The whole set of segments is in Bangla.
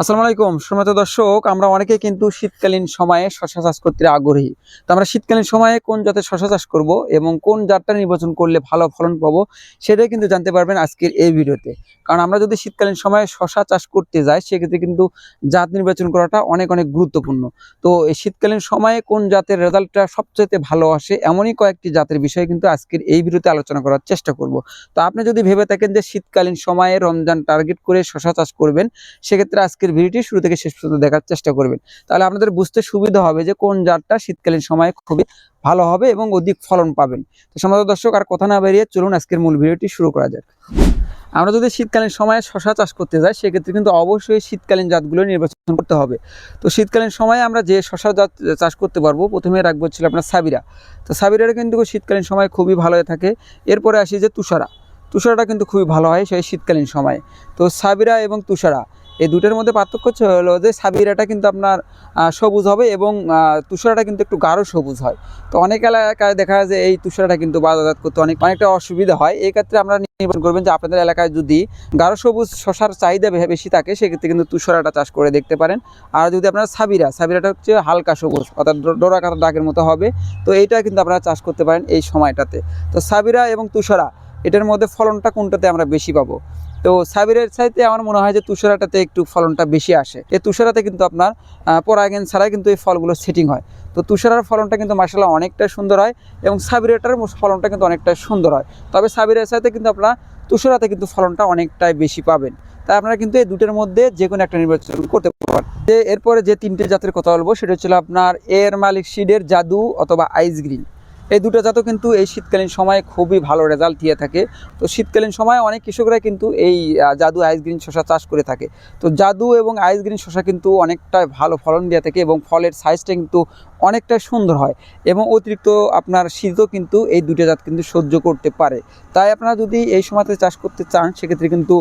আসসালামু আলাইকুম। সম্মানিত দর্শক, আমরা অনেকে কিন্তু শীতকালীন সময়ে শশা চাষ করতে আগ্রহী। তো আমরা শীতকালীন সময়ে কোন জাতের শশা চাষ করব এবং কোন জাতটা নির্বাচন করলে ভালো ফলন পাবো সেটাই কিন্তু জানতে পারবেন আজকের এই ভিডিওতে। কারণ আমরা যদি শীতকালীন সময়ে শশা চাষ করতে যাই, সেক্ষেত্রে কিন্তু জাত নির্বাচন করাটা অনেক অনেক গুরুত্বপূর্ণ। তো এই শীতকালীন সময়ে কোন জাতের রেজাল্টটা সবচেয়ে ভালো আসে এমনই কয়েকটি জাতের বিষয়ে কিন্তু আজকের এই ভিডিওতে আলোচনা করার চেষ্টা করব। তো আপনি যদি ভেবে থাকেন যে শীতকালীন সময়ে রমজান টার্গেট করে শশা চাষ করবেন, সেক্ষেত্রে আজকের ভিডিওটি শুরু থেকে শেষ পর্যন্ত দেখার চেষ্টা করবেন। তাহলে আপনাদের বুঝতে সুবিধা হবে যে কোন জাতটা শীতকালীন সময়ে খুবই ভালো হবে এবং অধিক ফলন পাবেন। তো সমাজ দর্শক, আর কথা না বেরিয়ে চলুন আজকের মূল ভিডিওটি শুরু করা যাক। আমরা যদি শীতকালীন সময়ে শশা চাষ করতে যাই, সেক্ষেত্রে কিন্তু অবশ্যই শীতকালীন জাতগুলো নির্বাচন করতে হবে। তো শীতকালীন সময়ে আমরা যে শশা জাত, চাষ করতে পারব, প্রথমে রাখব ছিল আপনার সাবিরা। তো সাবিরাটা কিন্তু শীতকালীন সময় খুবই ভালো হয়ে থাকে। এরপরে আসি যে তুষারা। তুষারাটা কিন্তু খুবই ভালো হয় সেই শীতকালীন সময়ে। তো সাবিরা এবং তুষারা এই দুটোর মধ্যে পার্থক্য হলো যে সাবিরাটা কিন্তু আপনার সবুজ হবে এবং তুষারাটা কিন্তু একটু গাঢ় সবুজ হয়। তো অনেক এলাকায় দেখা যায় যে এই তুষারাটা কিন্তু বাজারজাত করতে অনেক, অনেকটা অসুবিধা হয়। এই ক্ষেত্রে আমরা নির্বাচন করবেন যে আপনাদের এলাকায় যদি গাঢ় সবুজ শশার চাহিদা বেশি থাকে, সেক্ষেত্রে কিন্তু তুষারাটা চাষ করে দেখতে পারেন। আর যদি আপনার সাবিরা, সাবিরাটা হচ্ছে হালকা সবুজ, অর্থাৎ ডোরা কাটা ডাকের মতো হবে। তো এইটা কিন্তু আপনারা চাষ করতে পারেন এই সময়টাতে। তো সাবিরা এবং তুষারা, এটার মধ্যে ফলনটা কোনটাতে আমরা বেশি পাবো? তো সাবিরের চাইতে আমার মনে হয় যে তুষারাটাতে একটু ফলনটা বেশি আসে। এই তুষারাতে কিন্তু আপনার পরাগেন ছাড়াই কিন্তু এই ফলগুলো সেটিং হয়। তো তুষারার ফলনটা কিন্তু মার্শাল্লাহ অনেকটা সুন্দর হয় এবং সাবিরেটার ফলনটা কিন্তু অনেকটা সুন্দর হয়। তবে সাবিরের সাথে কিন্তু আপনারা তুষারাতে কিন্তু ফলনটা অনেকটাই বেশি পাবেন। তাই আপনারা কিন্তু এই দুটোর মধ্যে যে কোনো একটা নির্বাচন করতে পারেন যে এরপরে যে তিনটে জাতের কথা বলব, সেটা হচ্ছিল আপনার এর মালিক সিডের জাদু অথবা আইস গ্রিন। এই দুটো জাতও কিন্তু এই শীতকালীন সময়ে খুবই ভালো রেজাল্ট দিয়ে থাকে। তো শীতকালীন সময়ে অনেক কৃষকরা কিন্তু এই জাদু আইস গ্রিন শশা চাষ করে থাকে। তো জাদু এবং আইস গ্রিন শশা কিন্তু অনেকটাই ভালো ফলন দিয়ে থাকে এবং ফলের সাইজটা কিন্তু অনেকটাই সুন্দর হয় এবং অতিরিক্ত আপনার শীতও কিন্তু এই দুটো জাত কিন্তু সহ্য করতে পারে। তাই আপনারা যদি এই সময়তে চাষ করতে চান, সেক্ষেত্রে কিন্তু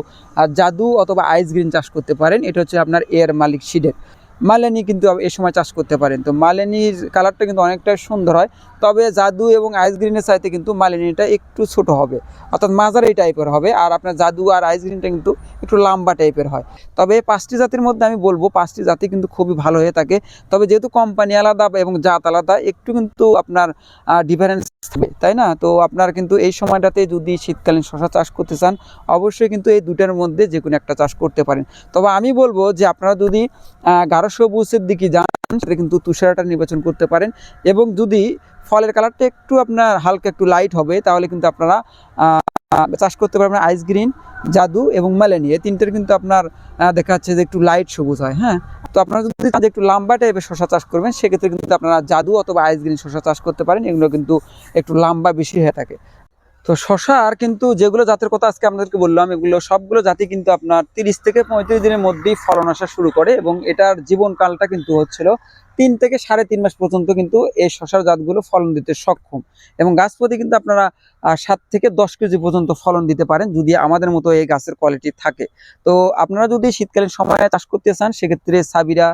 জাদু অথবা আইস গ্রিন চাষ করতে পারেন। এটা হচ্ছে আপনার এয়ার মালিক সিডের। মালেনি কিন্তু এই সময় চাষ করতে পারেন। তো মালেনির কালারটা কিন্তু অনেকটা সুন্দর হয়। তবে জাদু এবং আইস গ্রিনের চাইতে কিন্তু মালিনীটা একটু ছোট হবে। অর্থাৎ মাঝারি টাইপের হবে আর আপনার জাদু আর আইস গ্রিনটা কিন্তু একটু লম্বা টাইপের হয়। তবে পাঁচটি জাতির মধ্যে আমি বলব, পাঁচটি জাতি কিন্তু খুবই ভালো হয়ে থাকে। তবে যেহেতু কোম্পানি আলাদা এবং জাত আলাদা, একটু কিন্তু আপনার ডিফারেন্স থাকবে, তাই না? তো আপনার কিন্তু এই সময়টাতে যদি শীতকালীন শশা চাষ করতে চান, অবশ্যই কিন্তু এই দুটার মধ্যে যে কোনো একটা চাষ করতে পারেন। তবে আমি বলব যে আপনারা যদি গাঢ় সবুজের দিকে যান, সেটা কিন্তু তুষারাটা নির্বাচন করতে পারেন। এবং যদি ফলের কালারটা একটু আপনার হালকা একটু লাইট হবে, তাহলে কিন্তু আপনারা চাষ করতে পারবেন আইস গ্রিন জাদু এবং ম্যালেনি এই তিনটের কিন্তু আপনার দেখা যাচ্ছে যে একটু লাইট সবুজ হয় হ্যাঁ? তো আপনারা যদি একটু লম্বা টাইপের শশা চাষ করবেন, সেক্ষেত্রে কিন্তু আপনারা জাদু অথবা আইস গ্রিন শশা চাষ করতে পারেন। এগুলো কিন্তু একটু লম্বা বেশি হয়ে থাকে। তো শশার কিন্তু যেগুলো জাতের কথা আজকে আপনাদেরকে বললাম, এগুলো সবগুলো জাতি কিন্তু আপনার তিরিশ থেকে পঁয়ত্রিশ দিনের মধ্যেই ফলন আসা শুরু করে এবং এটার জীবনকালটা কিন্তু হচ্ছিল তিন থেকে সাড়ে তিন মাস পর্যন্ত কিন্তু এই শশার জাতগুলো ফলন দিতে সক্ষম। এবং গাছ প্রতি কিন্তু আপনারা সাত থেকে দশ কেজি পর্যন্ত ফলন দিতে পারেন যদি আমাদের মতো এই গাছের কোয়ালিটি থাকে। তো আপনারা যদি শীতকালীন সময়ে চাষ করতে চান, সেক্ষেত্রে সাবিরা,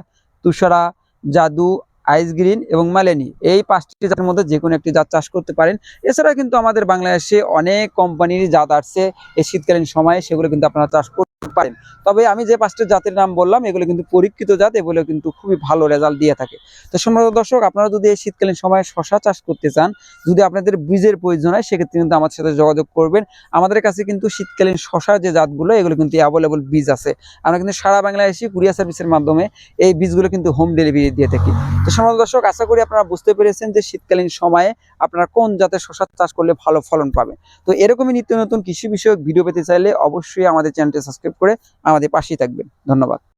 তুষারা, জাদু আইস গ্রিন এবং মালেনি। এই পাঁচটি জাতের মধ্যে যে কোনো একটি জাত চাষ করতে পারেন। এছাড়া কিন্তু আমাদের বাংলাদেশে অনেক কোম্পানির জাত আসছে। এই শীতকালীন সময়ে সেগুলো কিন্তু আপনারা চাষ পারেন। তবে আমি যে পাঁচটি জাতের নাম বললাম, এগুলো কিন্তু পরীক্ষিত জাত, এগুলো কিন্তু খুবই ভালো রেজাল্ট দিয়ে থাকে। তো সম্মানিত দর্শক, আপনারা যদি এই শীতকালীন সময়ে শশা চাষ করতে চান, যদি আপনাদের বীজের প্রয়োজন হয়, সেক্ষেত্রে কিন্তু আমার সাথে যোগাযোগ করবেন। আমাদের কাছে কিন্তু শীতকালীন শশার যে জাতগুলো, এগুলো কিন্তু অ্যাভেলেবল বীজ আছে। আমরা কিন্তু সারা বাংলাদেশে কুরিয়ার সার্ভিসের মাধ্যমে এই বীজগুলো কিন্তু হোম ডেলিভারি দিয়ে থাকি। তো সম্মানিত দর্শক, আশা করি আপনারা বুঝতে পেরেছেন যে শীতকালীন সময়ে আপনারা কোন জাতের শশা চাষ করলে ভালো ফলন পাবেন। তো এরকমই নিত্য নতুন কৃষি বিষয়ক ভিডিও পেতে চাইলে অবশ্যই আমাদের চ্যানেলটি সাবস্ক্রাইব করে আমাদের পাশেই থাকবেন। ধন্যবাদ।